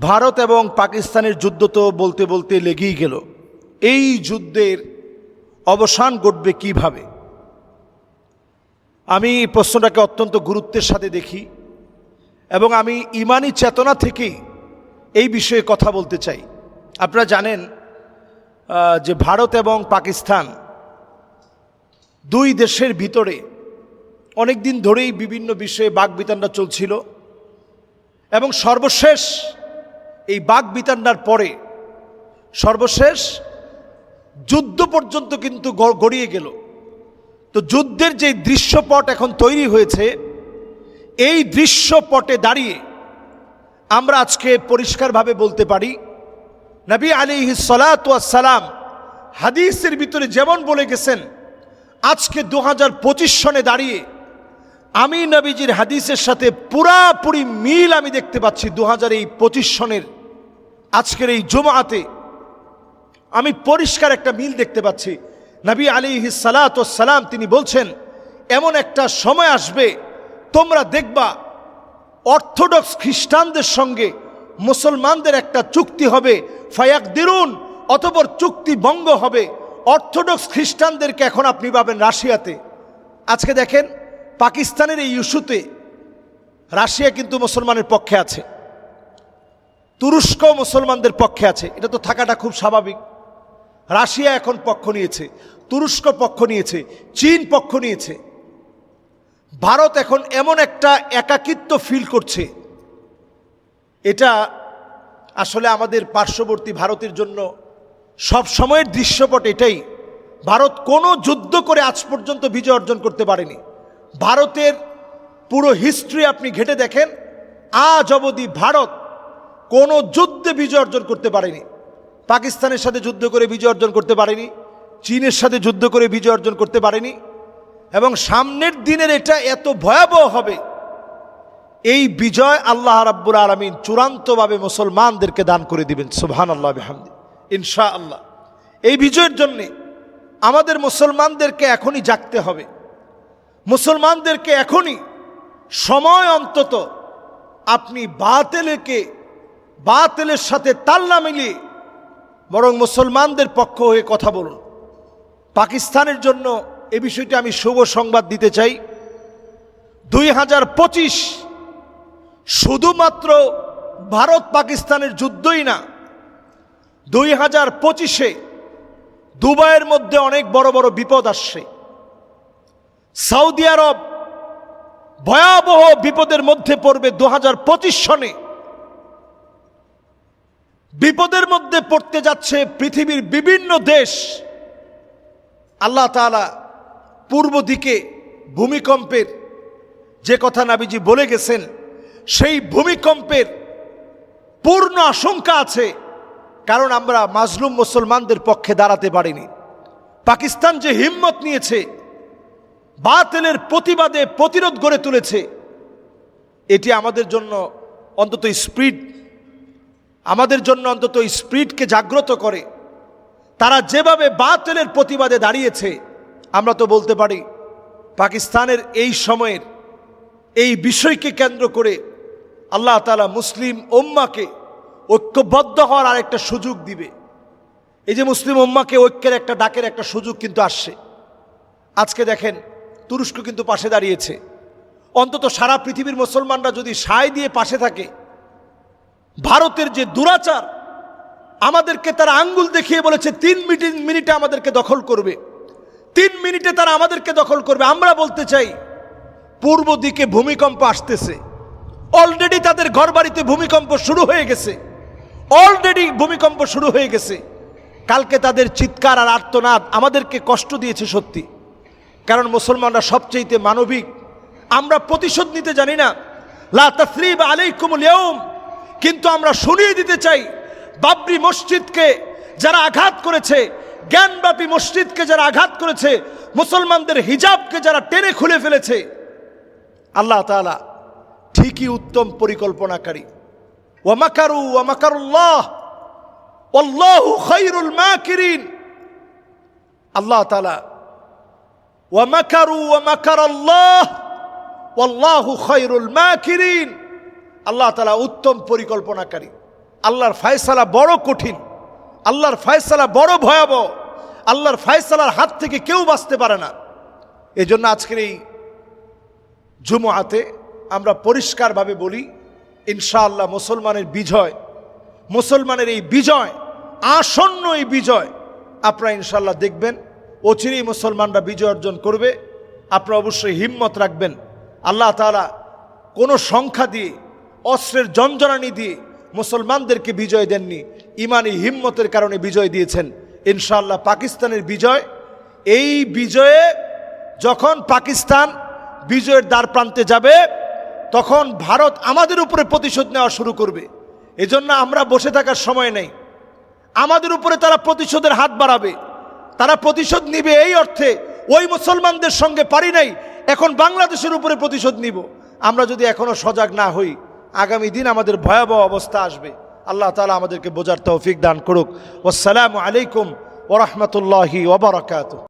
ভারত এবং পাকিস্তানের যুদ্ধ তো বলতে বলতে লেগেই গেল। এই যুদ্ধের অবসান ঘটবে কীভাবে? আমি প্রশ্নটাকে অত্যন্ত গুরুত্বের সাথে দেখি এবং আমি ইমানি চেতনা থেকেই এই বিষয়ে কথা বলতে চাই। আপনারা জানেন যে ভারত এবং পাকিস্তান দুই দেশের ভিতরে অনেক দিন ধরেই বিভিন্ন বিষয়ে বাগবিতান্ডা চলছিল এবং সর্বশেষ এই বাগবিতান্ডার পরে সর্বশেষ যুদ্ধ পর্যন্ত কিন্তু গড়িয়ে গেল। তো যুদ্ধের যে দৃশ্যপট এখন তৈরি হয়েছে, এই দৃশ্যপটে দাঁড়িয়ে আমরা আজকে পরিষ্কারভাবে বলতে পারি, নবী আলী সালাম হাদিসের ভিতরে যেমন বলে গেছেন, আজকে দু হাজার পঁচিশ সনে দাঁড়িয়ে আমি নবীজির হাদিসের সাথে পুরাপুরি মিল আমি দেখতে পাচ্ছি দু হাজার এই পঁচিশ সনের আজকের এই জমাতে আমি পরিষ্কার একটা মিল দেখতে পাচ্ছি। নবী আলী সালাত সালাম তিনি বলছেন, এমন একটা সময় আসবে, তোমরা দেখবা অর্থোডক্স খ্রিস্টানদের সঙ্গে মুসলমানদের একটা চুক্তি হবে ফায়াক দিরুন অতপর চুক্তি ভঙ্গ হবে। অর্থোডক্স খ্রিস্টানদেরকে এখন আপনি পাবেন রাশিয়াতে। আজকে দেখেন, পাকিস্তানের এই ইস্যুতে রাশিয়া কিন্তু মুসলমানের পক্ষে আছে। তুরস্ক মুসলমানদের পক্ষে আছে। এটা তো থাকাটা খুব স্বাভাবিক। রাশিয়া এখন পক্ষ নিয়েছে, তুরস্ক পক্ষ নিয়েছে, চীন পক্ষ নিয়েছে। ভারত এখন এমন একটা একাকিত্ব ফিল করছে। এটা আসলে আমাদের পার্শ্ববর্তী ভারতের জন্য সব সময়ের দৃশ্যপট এটাই। ভারত কোনো যুদ্ধ করে আজ পর্যন্ত বিজয় অর্জন করতে পারেনি। ভারতের পুরো হিস্ট্রি আপনি ঘেটে দেখেন, আজ অবধি ভারত কোনো যুদ্ধে বিজয় অর্জন করতে পারেনি। পাকিস্তানের সাথে যুদ্ধ করে বিজয় অর্জন করতে পারেনি। চীনের সাথে যুদ্ধ করে বিজয় অর্জন করতে পারেনি। এবং সামনের দিনের এটা এত ভয়াবহ হবে, এই বিজয় আল্লাহ রাব্বুর আলমিন চূড়ান্তভাবে মুসলমানদেরকে দান করে দিবেন সুবহান আল্লাহ বিহামদি ইনশা আল্লাহ এই বিজয়ের জন্যে আমাদের মুসলমানদেরকে এখনই জাগতে হবে। মুসলমানদেরকে এখনই সময় অন্তত আপনি বাতেলকে বাতেলের সাথে তাল্লা মিলিয়ে বরং মুসলমানদের পক্ষ হয়ে কথা বলুন। পাকিস্তানের জন্য এ বিষয়টি আমি শুভ সংবাদ দিতে চাই। দুই হাজার পঁচিশ শুধুমাত্র ভারত পাকিস্তানের যুদ্ধই না, দুই হাজার পঁচিশে দুবাইয়ের মধ্যে অনেক বড় বড় বিপদ আসছে। সৌদি আরব ভয়াবহ বিপদের মধ্যে পড়বে দু হাজার পঁচিশ সনে। বিপদের মধ্যে পড়তে যাচ্ছে পৃথিবীর বিভিন্ন দেশ। আল্লাহ তাআলা পূর্ব দিকে ভূমিকম্পের যে কথা নাবিজি বলে গেছেন, সেই ভূমিকম্পের পূর্ণ আশঙ্কা আছে, কারণ আমরা মাজলুম মুসলমানদের পক্ষে দাঁড়াতে পারিনি। পাকিস্তান যে হিম্মত নিয়েছে, বাতিলের প্রতিবাদে প্রতিরোধ গড়ে তুলেছে, এটি আমাদের জন্য অন্তত স্পিড আমাদের জন্য অন্তত স্পিডকে জাগ্রত করে। তারা যেভাবে বাতিলের প্রতিবাদে দাঁড়িয়েছে, আমরা তো বলতে পারি পাকিস্তানের এই সময়ের এই বিষয়কে কেন্দ্র করে আল্লাহ তালা মুসলিম ওম্মাকে ঐক্যবদ্ধ হওয়ার আরেকটা সুযোগ দিবে। এই যে মুসলিম ওম্মাকে ঐক্যের একটা ডাকের একটা সুযোগ কিন্তু আসছে। আজকে দেখেন তুরস্ক কিন্তু পাশে দাঁড়িয়েছে। অন্তত সারা পৃথিবীর মুসলমানরা যদি সায় দিয়ে পাশে থাকে ভারতের যে দুরাচার, আমাদেরকে তারা আঙ্গুল দেখিয়ে বলেছে, তিন মিনিট আমাদেরকে দখল করবে। তিন মিনিটে তারা আমাদেরকে দখল করবে। আমরা বলতে চাই, পূর্ব দিকে ভূমিকম্প আসতেছে। অলরেডি তাদের ঘরবাড়িতে ভূমিকম্প শুরু হয়ে গেছে। অলরেডি ভূমিকম্প শুরু হয়ে গেছে। কালকে তাদের চিৎকার আর আর্তনাদ আমাদেরকে কষ্ট দিয়েছে সত্যি। কারণ মুসলমানরা সবচেয়েতে মানবিক। আমরা প্রতিশোধ নিতে জানি না। লা তসরিব আলাইকুমুল ইয়াউম। কিন্তু আমরা শুনিয়ে দিতে চাই, বাবরি মসজিদকে যারা আঘাত করেছে, জ্ঞানব্যাপী মসজিদকে যারা আঘাত করেছে, মুসলমানদের হিজাবকে যারা টেনে খুলে ফেলেছে, আল্লাহ তাআলা ঠিকই উত্তম পরিকল্পনাকারী। ওয়ামাকারু ওয়ামাকারুল্লাহ ওয়াল্লাহু খায়রুল মাকিরিন। আল্লাহ তাআলা ওয়ামাকারু ওয়ামাকারাল্লাহ ওয়াল্লাহু খায়রুল মাকিরিন। আল্লাহ তালা উত্তম পরিকল্পনাকারী। আল্লাহর ফায়সালা বড় কঠিন। আল্লাহর ফায়সালা বড় ভয়াবহ। আল্লাহর ফায়সালার হাত থেকে কেউ বাঁচতে পারে না। এই জন্য আজকের এই জুমুয়াতে আমরা পরিষ্কারভাবে বলি, ইনশাআল্লাহ মুসলমানের বিজয়, মুসলমানের এই বিজয়, আসন্ন এই বিজয়, আপনারা ইনশাল্লাহ দেখবেন, অচিরেই মুসলমানরা বিজয় অর্জন করবে। আপনারা অবশ্যই হিম্মত রাখবেন। আল্লাহ তালা কোনো সংখ্যা দিয়ে অস্ত্রের জঞ্জনানি দিয়ে মুসলমানদেরকে বিজয় দেননি। ইমানি হিম্মতের কারণে বিজয় দিয়েছেন। ইনশাআল্লাহ পাকিস্তানের বিজয়। এই বিজয়ে যখন পাকিস্তান বিজয়ের দ্বার প্রান্তে যাবে, তখন ভারত আমাদের উপরে প্রতিশোধ নেওয়া শুরু করবে। এজন্য আমরা বসে থাকার সময় নেই। আমাদের উপরে তারা প্রতিশোধের হাত বাড়াবে। তারা প্রতিশোধ নিবে এই অর্থে, ওই মুসলমানদের সঙ্গে পারি নাই, এখন বাংলাদেশের উপরে প্রতিশোধ নিব। আমরা যদি এখনও সজাগ না হই আগামী দিন আমাদের ভয়াবহ অবস্থা আসবে। আল্লাহ তালা আমাদেরকে বোঝার তৌফিক দান করুক। আসসালামু আলাইকুম ওরহমতুল্লাহি ওবরাকাত